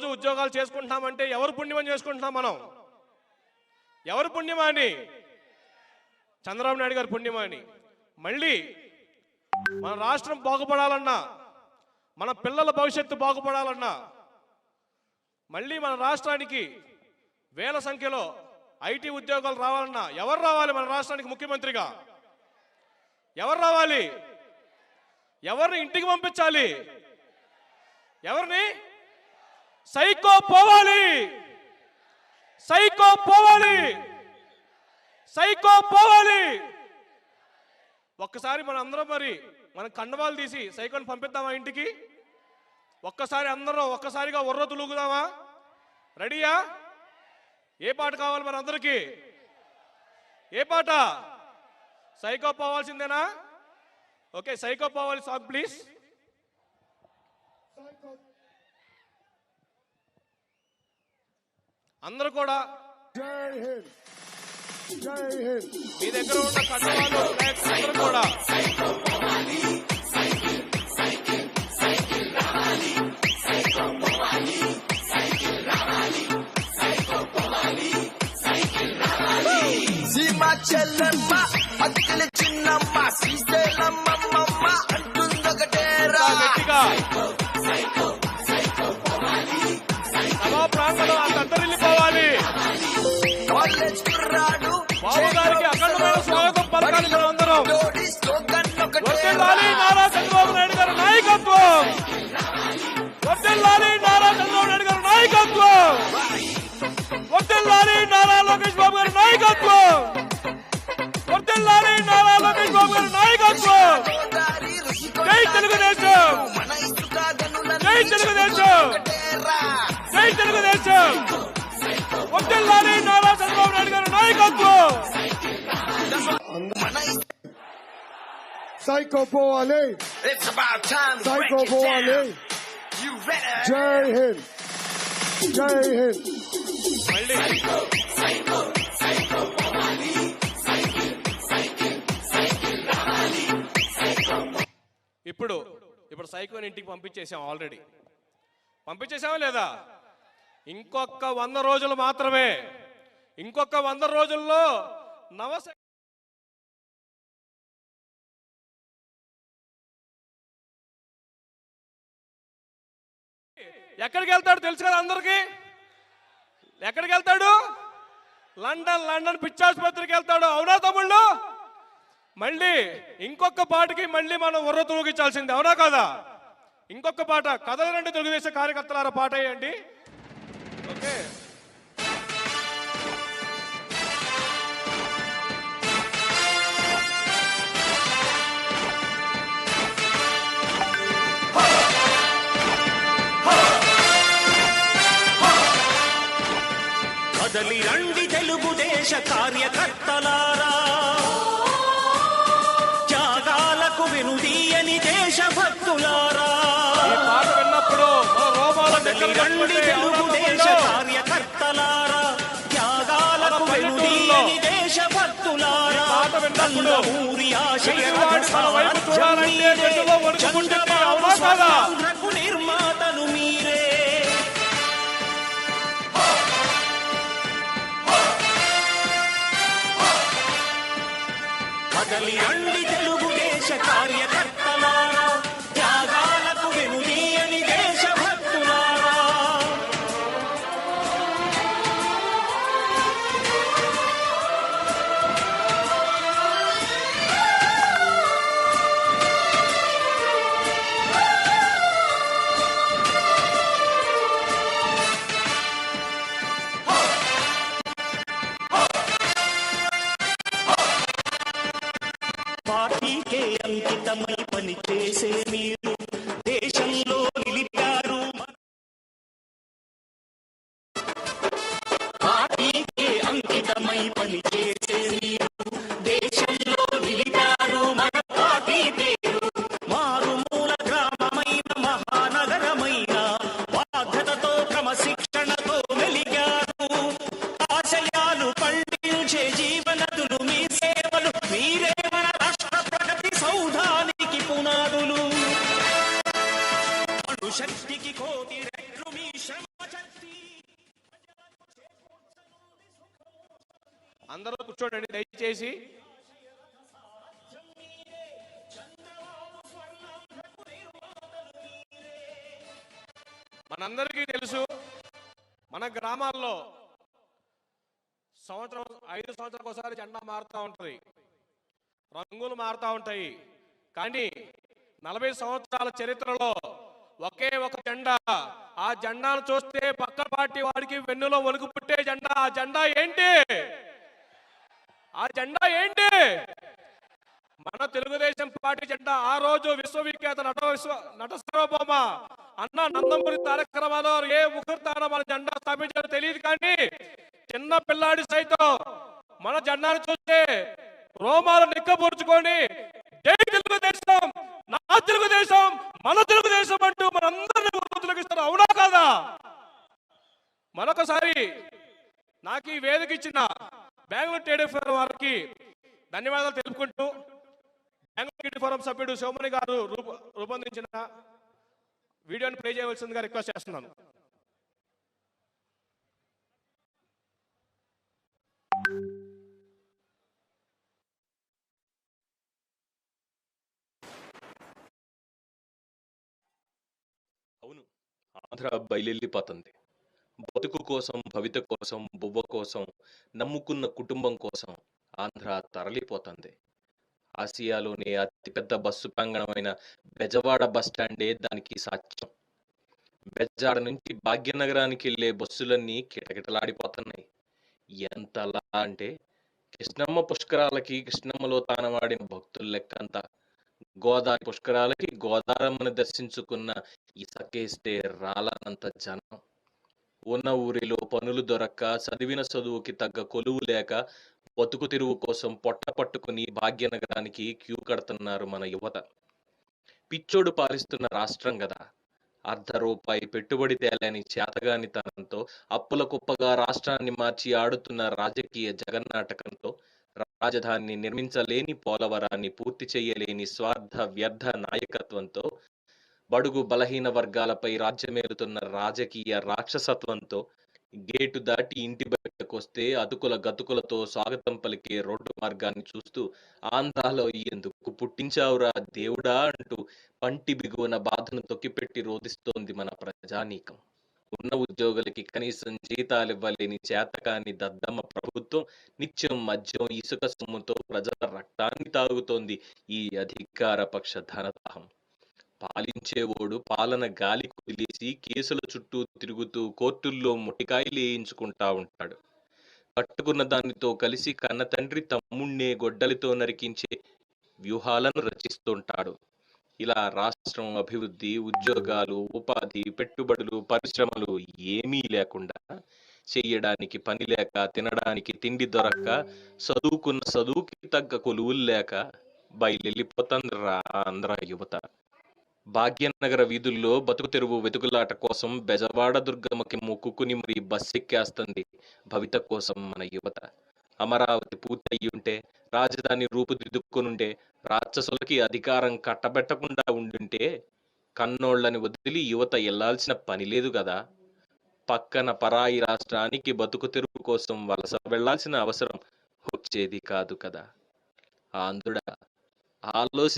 రోజు ఉద్యోగాలు చేసుకుంటున్నామంటే ఎవరు పుణ్యమని చేసుకుంటున్నాం మనం? ఎవరు పుణ్యమాని చంద్రబాబు నాయుడు గారి పుణ్యమాని మళ్ళీ మన రాష్ట్రం బాగుపడాలన్నా మన పిల్లల భవిష్యత్తు బాగుపడాలన్నా మళ్ళీ మన రాష్ట్రానికి వేల సంఖ్యలో ఐటీ ఉద్యోగాలు రావాలన్నా ఎవరు రావాలి మన రాష్ట్రానికి ముఖ్యమంత్రిగా? ఎవరు రావాలి? ఎవరిని ఇంటికి పంపించాలి? ఎవరిని సైకో పోవాలి. సైకో పోవాలి. సైకో పోవాలి. ఒక్కసారి మన అందరం మరి మన కండవాలు తీసి సైకోని పంపిద్దామా ఇంటికి? ఒక్కసారి అందరం ఒక్కసారిగా ఉర్ర తులుగుదామా? రెడీయా? ఏ పాట కావాలి మన అందరికీ? ఏ పాట? సైకో పోవాల్సిందేనా? ఓకే సైకో పోవాలి సాంగ్ ప్లీజ్. అందరూ కూడా జై హింద్. జై హింద్. మీ దగ్గర ఉన్న అందరూ కూడా. చెల్లెమ్మ అక్కల చిన్నమ్మ శ్రీశైలమ్మమ్మ అంటుందొకటేరా గట్టిగా. నాయకత్వం! వర్తిల్లాలి నారా లోకేష్ బాబు గారి నాయకత్వం! జై తెలుగుదేశం! జై తెలుగుదేశం! ఒకటేరా జై తెలుగుదేశం! వర్తిల్లాలి నారా చంద్రబాబు నాయుడు గారి నాయకత్వం! సైకో పోవాలి. సైకో పోవాలి? జై హింద్. జై హింద్. మళ్ళీ ఇప్పుడు ఇప్పుడు సైకోని ఇంటికి పంపించేసాం ఆల్రెడీ పంపించేసామా లేదా? ఇంకొక వంద రోజులు మాత్రమే. ఇంకొక వంద రోజుల్లో నవశ ఎక్కడికి వెళ్తాడు తెలుసు కదా అందరికీ? ఎక్కడికి వెళ్తాడు? లండన్ లండన్ పిచ్చాసుపత్రికి వెళ్తాడు. అవునా తమ్ముళ్ళు? మళ్ళీ ఇంకొక పాటకి మళ్ళీ మనం ఉర్ర తొలగించాల్సింది అవునా కదా? ఇంకొక పాట కథలనండి తెలుగుదేశం కార్యకర్తలారా పాట వేయండి. కదలి రండి తెలుగుదేశ కార్యకర్తలారా. త్యాగాలకు వినుదీయని దేశభక్తులారా. రండి తెలుగుదేశ కార్యకర్తలారా. త్యాగాలకు వినుదీయని దేశభక్తులారా. ఊరి ఆశయ తెలుగువాడు కదలి రండి ese mi అందరూ కూర్చోండి దయచేసి. మనందరికీ తెలుసు మన గ్రామాల్లో సంవత్సరం ఐదు సంవత్సరాలకు ఒకసారి జెండా మారుతూ ఉంటుంది. రంగులు మారుతూ ఉంటాయి. కానీ నలభై సంవత్సరాల చరిత్రలో ఒకే ఒక జెండా. ఆ జెండాను చూస్తే పక్క పార్టీ వాడికి వెన్నులో వణుకు పుట్టే జెండా. ఆ జెండా ఏంటి? ఆ జెండా ఏంటి? మన తెలుగుదేశం పార్టీ జెండా ఆ రోజు విశ్వవిఖ్యాత నట విశ్వ నట సార్వభౌమ అన్న నందమూరి తారక రామారావు ఏ ముఖర్తాన మన జెండా స్థాపించారో తెలియదు కానీ చిన్న పిల్లాడి సైతం మన జెండాను చూస్తే రోమాలు నిక్కపూర్చుకొని జై తెలుగుదేశం నా తెలుగుదేశం మన తెలుగుదేశం అంటూ మనందరినీ గుర్తులకిస్తారు అవునా కాదా మరొకసారి నాకు ఈ వేదిక ఇచ్చిన బెంగళూరు ట్రేడ్ ఫోరం వారికి ధన్యవాదాలు తెలుపుకుంటూ బెంగళూరు ఫోరం సభ్యుడు సోమని గారు రూప రూపొందించిన వీడియోని ప్లే చేయవలసిందిగా రిక్వెస్ట్ చేస్తున్నాను. అవును. ఆంధ్ర బయలెళ్ళిపోతుంది. బతుకు కోసం భవిత కోసం బువ్వ కోసం నమ్ముకున్న కుటుంబం కోసం ఆంధ్ర తరలిపోతుంది. ఆసియాలోనే అతిపెద్ద బస్సు ప్రాంగణమైన బెజవాడ బస్టాండే దానికి సాక్ష్యం. బెజవాడ నుంచి భాగ్యనగరానికి వెళ్ళే బస్సులన్నీ కిటకిటలాడిపోతున్నాయి. ఎంతలా అంటే కృష్ణమ్మ పుష్కరాలకి కృష్ణమ్మలో తానవాడిన భక్తుల లెక్క గోదావరి పుష్కరాలకి గోదారమ్మను దర్శించుకున్న ఇసకేస్తే రాలనంత జనం. ఉన్న ఊరిలో పనులు దొరక్క చదివిన చదువుకి తగ్గ కొలువు లేక బతుకు తెరువు కోసం పొట్ట పట్టుకుని భాగ్యనగరానికి క్యూ కడుతున్నారు మన యువత. పిచ్చోడు పాలిస్తున్న రాష్ట్రం కదా అర్ధ రూపాయి పెట్టుబడి తేలేని చేతగానితనంతో అప్పుల కుప్పగా రాష్ట్రాన్ని మార్చి ఆడుతున్న రాజకీయ జగన్నాటకంతో రాజధానిని నిర్మించలేని పోలవరాన్ని పూర్తి చేయలేని స్వార్థ వ్యర్థ నాయకత్వంతో బడుగు బలహీన వర్గాలపై రాజ్యమేలుతున్న రాజకీయ రాక్షసత్వంతో గేటు దాటి ఇంటి బయటకొస్తే అతుకుల గతుకులతో స్వాగతం పలికే రోడ్డు మార్గాన్ని చూస్తూ ఆంధ్రాలో ఎందుకు పుట్టించావురా దేవుడా అంటూ పంటి బిగువన బాధను తొక్కిపెట్టి రోధిస్తోంది మన ప్రజానీకం. ఉన్న ఉద్యోగులకి కనీసం జీతాలు ఇవ్వలేని చేతకాని దద్దమ్మ ప్రభుత్వం నిత్యం మద్యం ఇసుక సొమ్ముతో ప్రజల రక్తాన్ని తాగుతోంది ఈ అధికార పక్ష ధనదాహం. పాలించేవోడు పాలన గాలి కుదిలేసి కేసుల చుట్టూ తిరుగుతూ కోర్టుల్లో ముటికాయలు వేయించుకుంటా ఉంటాడు. పట్టుకున్న దానితో కలిసి కన్న తండ్రి తమ్ముణ్ణే గొడ్డలితో నరికించే వ్యూహాలను రచిస్తుంటాడు. ఇలా రాష్ట్రం అభివృద్ధి ఉద్యోగాలు ఉపాధి పెట్టుబడులు పరిశ్రమలు ఏమీ లేకుండా చెయ్యడానికి పని లేక తినడానికి తిండి దొరక్క చదువుకున్న చదువుకి తగ్గ కొలువులు లేక బయలుపోతుందిరా ఆంధ్ర యువత. భాగ్యనగర వీధుల్లో బతుకు తెరువు వెతుకులాట కోసం బెజవాడ దుర్గమ్మకి మొక్కుకుని మరి బస్సెక్కేస్తుంది భవిత కోసం మన యువత. అమరావతి పూర్తయ్యుంటే రాజధాని రూపుదిద్దుకొనుంటే రాక్షసులకి అధికారం కట్టబెట్టకుండా ఉండుంటే కన్నోళ్ళని వదిలి యువత వెళ్ళాల్సిన పని లేదు కదా పక్కన పరాయి రాష్ట్రానికి బతుకు తెరువు కోసం వలస వెళ్ళాల్సిన అవసరం వచ్చేది కాదు కదా. ఆంధ్రుడా ఆలోచించి